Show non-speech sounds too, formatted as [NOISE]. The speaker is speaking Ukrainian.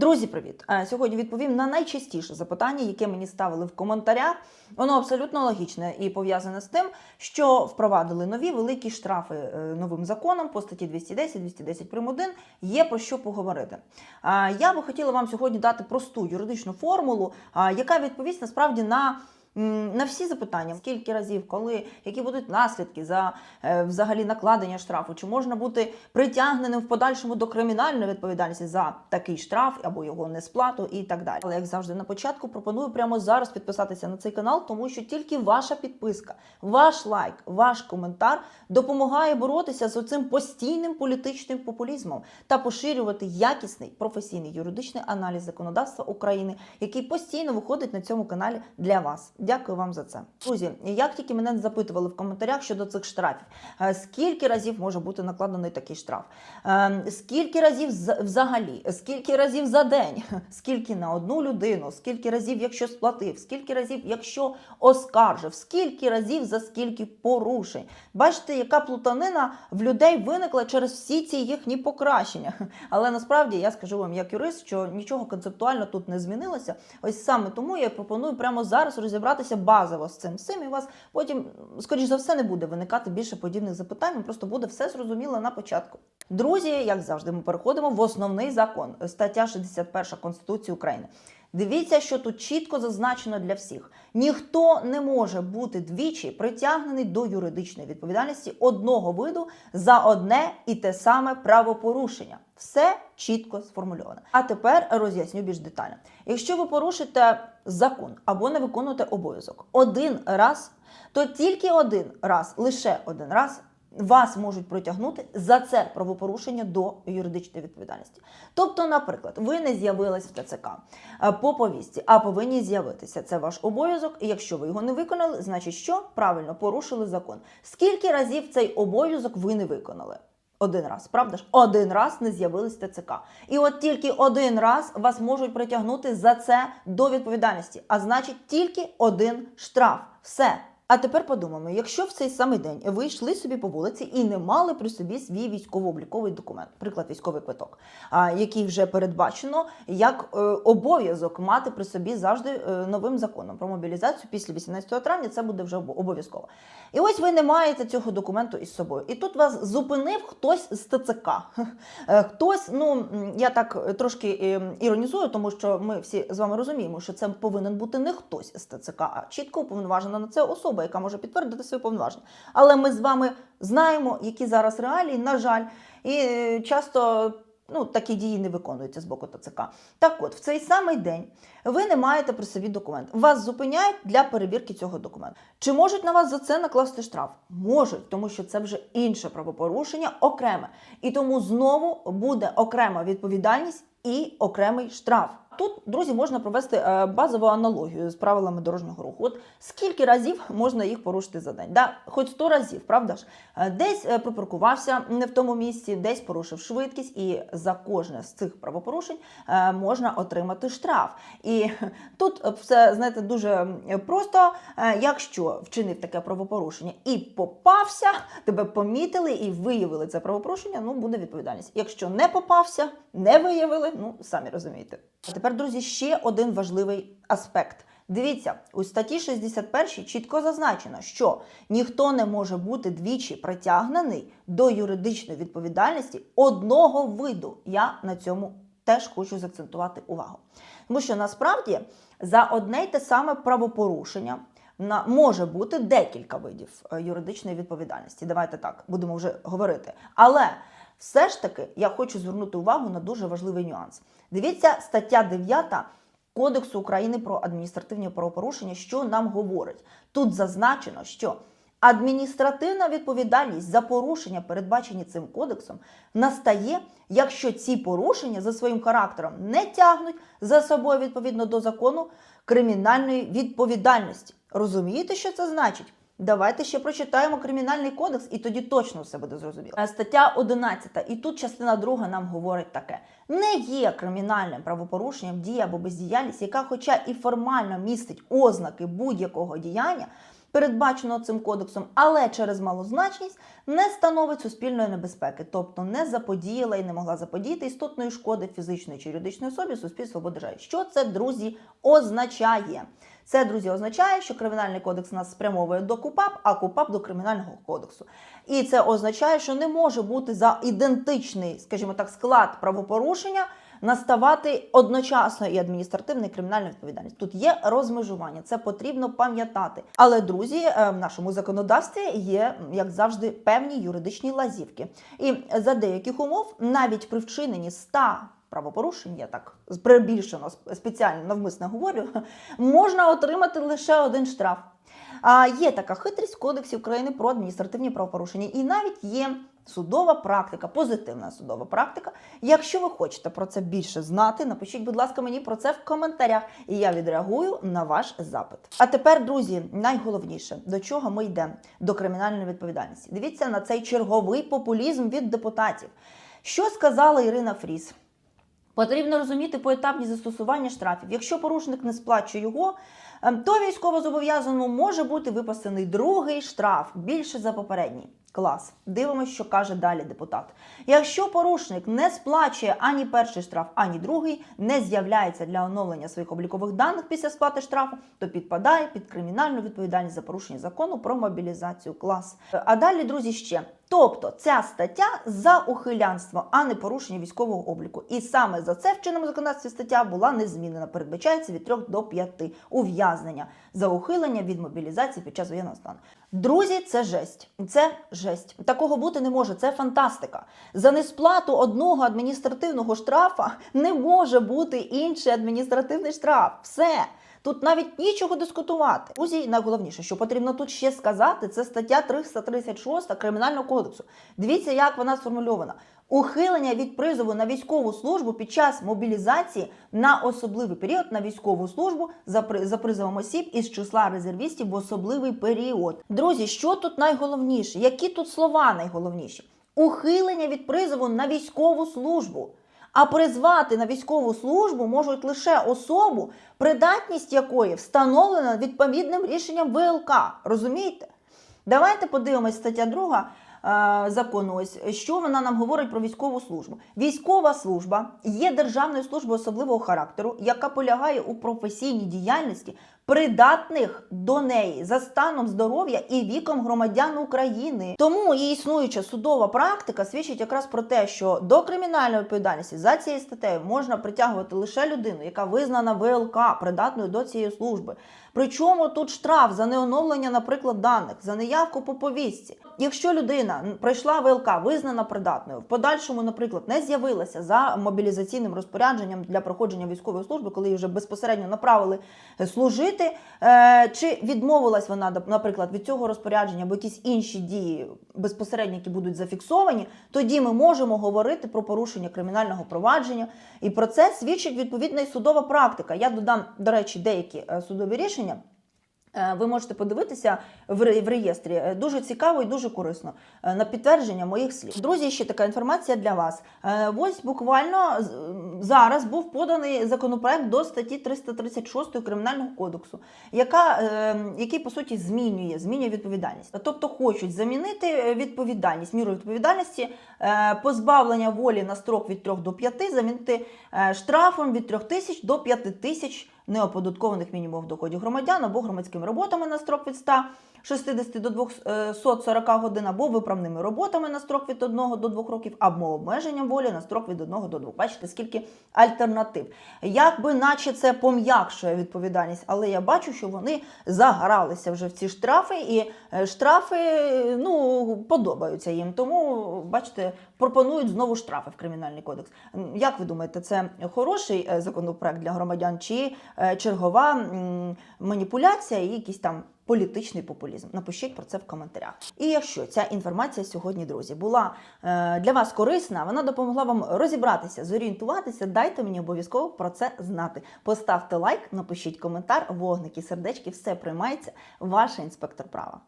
Друзі, привіт! Е, Сьогодні відповім на найчастіше запитання, яке мені ставили в коментарях. Воно абсолютно логічне і пов'язане з тим, що впровадили нові великі штрафи е, новим законом по статті 210, 210 прим. 1. Є про що поговорити. Е, Я би хотіла вам сьогодні дати просту юридичну формулу, яка відповість насправді на. На всі запитання, скільки разів, коли, які будуть наслідки за е, взагалі накладення штрафу, чи можна бути притягненим в подальшому до кримінальної відповідальності за такий штраф або його несплату і так далі. Але як завжди на початку пропоную прямо зараз підписатися на цей канал, тому що тільки ваша підписка, ваш лайк, ваш коментар допомагає боротися з оцим постійним політичним популізмом та поширювати якісний професійний юридичний аналіз законодавства України, який постійно виходить на цьому каналі для вас. Дякую вам за це. Друзі, як тільки мене запитували в коментарях щодо цих штрафів, е, скільки разів може бути накладений такий штраф? Е, Скільки разів взагалі? Скільки разів за день? [LAUGHS] Скільки на одну людину? Скільки разів, якщо сплатив? Скільки разів, якщо оскаржив? Скільки разів за скільки порушень? Бачите, яка плутанина в людей виникла через всі ці їхні покращення. [LAUGHS] Але насправді я скажу вам як юрист, що нічого концептуально тут не змінилося. Ось саме тому я пропоную прямо зараз розібратися базово з цим всім, і у вас потім, скоріш за все, не буде виникати більше подібних запитань. Просто буде все зрозуміло на початку. Друзі, як завжди, ми переходимо в основний закон, стаття 61 Конституції України. Дивіться, що тут чітко зазначено для всіх: ніхто не може бути двічі притягнений до юридичної відповідальності одного виду за одне і те саме правопорушення. Все чітко сформульовано. А тепер роз'ясню більш детально. Якщо ви порушите закон або не виконуєте обов'язок один раз, то тільки один раз, лише один раз вас можуть притягнути за це правопорушення до юридичної відповідальності. Тобто, наприклад, ви не з'явились в ТЦК е, по повістці, а повинні з'явитися. Це ваш обов'язок. І якщо ви його не виконали, значить що правильно порушили закон. Скільки разів цей обов'язок ви не виконали? Один раз, правда ж? Один раз не з'явились ТЦК. І от тільки один раз вас можуть притягнути за це до відповідальності. А значить, тільки один штраф. Все. А тепер подумаємо, якщо в цей самий день ви йшли собі по вулиці і не мали при собі свій військово-обліковий документ, приклад військовий квиток, який вже передбачено як е, обов'язок мати при собі завжди е, новим законом про мобілізацію після 18 травня, це буде вже обов'язково. І ось ви не маєте цього документу із собою. І тут вас зупинив хтось з ТЦК. Е, Хтось, ну я так трошки іронізую, тому що ми всі з вами розуміємо, що це повинен бути не хтось з ТЦК, а чітко уповноважена на це особа, яка може підтвердити свої повноваження. Але ми з вами знаємо, які зараз реалії, на жаль, і е, часто. Ну, такі дії не виконуються з боку ТЦК. Так от, в цей самий день ви не маєте при собі документ. Вас зупиняють для перевірки цього документу. Чи можуть на вас за це накласти штраф? Можуть, тому що це вже інше правопорушення, окреме. І тому знову буде окрема відповідальність і окремий штраф. Тут, друзі, можна провести е, базову аналогію з правилами дорожнього руху. От скільки разів можна їх порушити за день? Да, хоч 100 разів, правда ж? Е, Десь е, припаркувався не в тому місці, десь порушив швидкість, і за кожне з цих правопорушень можна отримати штраф. І тут все знаєте дуже просто. Якщо вчинив таке правопорушення і попався, тебе помітили і виявили це правопорушення, ну буде відповідальність. Якщо не попався, не виявили, ну самі розумієте. А тепер, друзі, ще один важливий аспект. Дивіться, у статті 61 чітко зазначено, що ніхто не може бути двічі притягнений до юридичної відповідальності одного виду. Я на цьому теж хочу заакцентувати увагу. Тому що насправді за одне й те саме правопорушення може бути декілька видів е, юридичної відповідальності. Давайте так будемо вже говорити. Але все ж таки я хочу звернути увагу на дуже важливий нюанс. Дивіться, стаття 9 Кодексу України про адміністративні правопорушення, що нам говорить. Тут зазначено, що адміністративна відповідальність за порушення, передбачені цим кодексом, настає, якщо ці порушення за своїм характером не тягнуть за собою відповідно до закону кримінальної відповідальності. Розумієте, що це значить? Давайте ще прочитаємо кримінальний кодекс, і тоді точно все буде зрозуміло. Е, Стаття 11, і тут частина 2 нам говорить таке: не є кримінальним правопорушенням дія або бездіяльність, яка, хоча і формально містить ознаки будь-якого діяння, передбаченого цим кодексом, але через малозначність не становить суспільної небезпеки, тобто не заподіяла і не могла заподіяти істотної шкоди фізичної чи юридичної особі суспільству або. Що це, друзі, означає? Це, друзі, означає, що кримінальний кодекс нас спрямовує до КУПАП, а КУПАП до кримінального кодексу. І це означає, що не може бути за ідентичний, скажімо так, склад правопорушення наставати одночасно і адміністративна, і кримінальна відповідальність. Тут є розмежування, це потрібно пам'ятати. Але друзі, е, в нашому законодавстві є, як завжди, певні юридичні лазівки. І за деяких умов, навіть при вчиненні 100 правопорушень, я так прибільшено спеціально навмисно говорю, [LAUGHS] можна отримати лише один штраф. Є така хитрість в Кодексі України про адміністративні правопорушення, і навіть є судова практика, позитивна судова практика. Якщо ви хочете про це більше знати, напишіть, будь ласка, мені про це в коментарях, і я відреагую на ваш запит. А тепер, друзі, найголовніше до чого ми йдемо до кримінальної відповідальності. Дивіться на цей черговий популізм від депутатів. Що сказала Ірина Фріс? Потрібно розуміти поетапні застосування штрафів. Якщо порушник не сплачує його, то то військовозобов'язаному може бути виписаний другий штраф більше за попередній. Клас. Дивимося, що каже далі депутат. Якщо порушник не сплачує ані перший штраф, ані другий, не з'являється для оновлення своїх облікових даних після сплати штрафу, то підпадає під кримінальну відповідальність за порушення закону про мобілізацію. Клас. А далі, друзі, ще. Тобто ця стаття за ухилянство, а не порушення військового обліку. І саме за це в чинному законодавстві стаття була не змінена. Передбачається від 3 до 5 ув'язнення за ухилення від мобілізації під час воєнного стану. Друзі, це жесть. Це жесть. Такого бути не може. Це фантастика. За несплату одного адміністративного штрафа не може бути інший адміністративний штраф. Все. Тут навіть нічого дискутувати. Друзі, найголовніше, що потрібно тут ще сказати, це стаття 336 Кримінального кодексу. Дивіться, як вона сформульована. Ухилення від призову на військову службу під час мобілізації на особливий період на військову службу за, при, за призовом осіб із числа резервістів в особливий період. Друзі, що тут найголовніше? Які тут слова найголовніші? Ухилення від призову на військову службу. А призвати на військову службу можуть лише особу, придатність якої встановлена відповідним рішенням ВЛК. Розумієте? Давайте подивимось стаття 2 е, закону. Ось що вона нам говорить про військову службу. Військова служба є державною службою особливого характеру, яка полягає у професійній діяльності придатних до неї за станом здоров'я і віком громадян України. Тому і існуюча судова практика свідчить якраз про те, що до кримінальної відповідальності за цією статтею можна притягувати лише людину, яка визнана ВЛК придатною до цієї служби. Причому тут штраф за неоновлення, наприклад, даних, за неявку по повістці. Якщо людина пройшла ВЛК, визнана придатною, в подальшому, наприклад, не з'явилася за мобілізаційним розпорядженням для проходження військової служби, коли її вже безпосередньо направили служити, е, чи відмовилась вона, наприклад, від цього розпорядження або якісь інші дії безпосередньо, які будуть зафіксовані, тоді ми можемо говорити про порушення кримінального провадження. І про це свідчить відповідна і судова практика. Я додам, до речі, деякі е, судові рішення. Е, Ви можете подивитися в реєстрі. Е, Дуже цікаво і дуже корисно е, на підтвердження моїх слів. Друзі, ще така інформація для вас. Ось буквально зараз був поданий законопроект до статті 336 Кримінального кодексу, яка, який по суті змінює, змінює відповідальність. Тобто хочуть замінити відповідальність, міру відповідальності, позбавлення волі на строк від 3 до 5, замінити штрафом від 3 тисяч до 5 тисяч неоподаткованих мінімумів доходів громадян або громадськими роботами на строк від 160 до 240 годин, або виправними роботами на строк від 1 до 2 років, або обмеженням волі на строк від 1 до 2. Бачите, скільки альтернатив. Якби наче це пом'якшує відповідальність, але я бачу, що вони загралися вже в ці штрафи, і е, штрафи ну, подобаються їм. Тому, бачите, пропонують знову штрафи в Кримінальний кодекс. Як ви думаєте, це хороший е, законопроект для громадян чи е, чергова маніпуляція і якийсь там політичний популізм? Напишіть про це в коментарях. І якщо ця інформація сьогодні, друзі, була е, для вас корисна, вона допомогла вам розібратися, зорієнтуватися, дайте мені обов'язково про це знати. Поставте лайк, напишіть коментар, вогники, сердечки, все приймається. Ваша інспектор права.